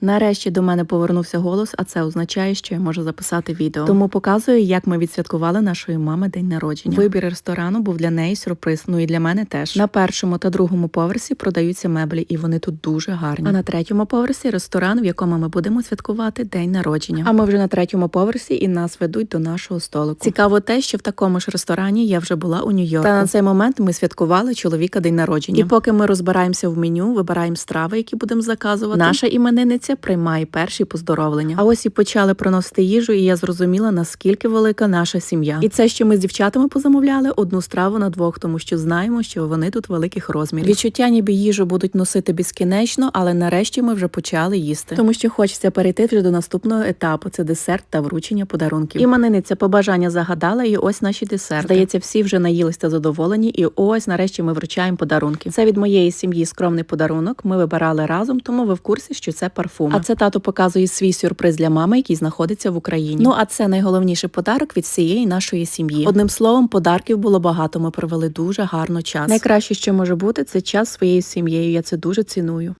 Нарешті до мене повернувся голос, а це означає, що я можу записати відео. Тому показую, як ми відсвяткували нашої мами день народження. Вибір ресторану був для неї сюрприз. Ну і для мене теж. На першому та другому поверсі продаються меблі, і вони тут дуже гарні. А на третьому поверсі ресторан, в якому ми будемо святкувати день народження. А ми вже на третьому поверсі і нас ведуть до нашого столику. Цікаво те, що в такому ж ресторані я вже була у Нью-Йорку. Та на цей момент ми святкували чоловіка день народження. І поки ми розбираємося в меню, вибираємо страви, які будемо заказувати. Наша іменинниця приймає перші поздоровлення. А ось і почали приносити їжу, і я зрозуміла, наскільки велика наша сім'я. І це, що ми з дівчатами позамовляли одну страву на двох, тому що знаємо, що вони тут великих розмірів. Відчуття, ніби їжу будуть носити безкінечно, але нарешті ми вже почали їсти, тому що хочеться перейти вже до наступного етапу. Це десерт та вручення подарунків. Іменинниця побажання загадала, і ось наші десерти. Здається, всі вже наїлись та задоволені, і ось нарешті ми вручаємо подарунки. Це від моєї сім'ї скромний подарунок. Ми вибирали разом, тому ви в курсі, що це парфум. А це тато показує свій сюрприз для мами, який знаходиться в Україні. Ну а це найголовніший подарок від всієї нашої сім'ї. Одним словом, подарків було багато. Ми провели дуже гарно час. Найкраще, що може бути, це час своєю сім'єю. Я це дуже ціную.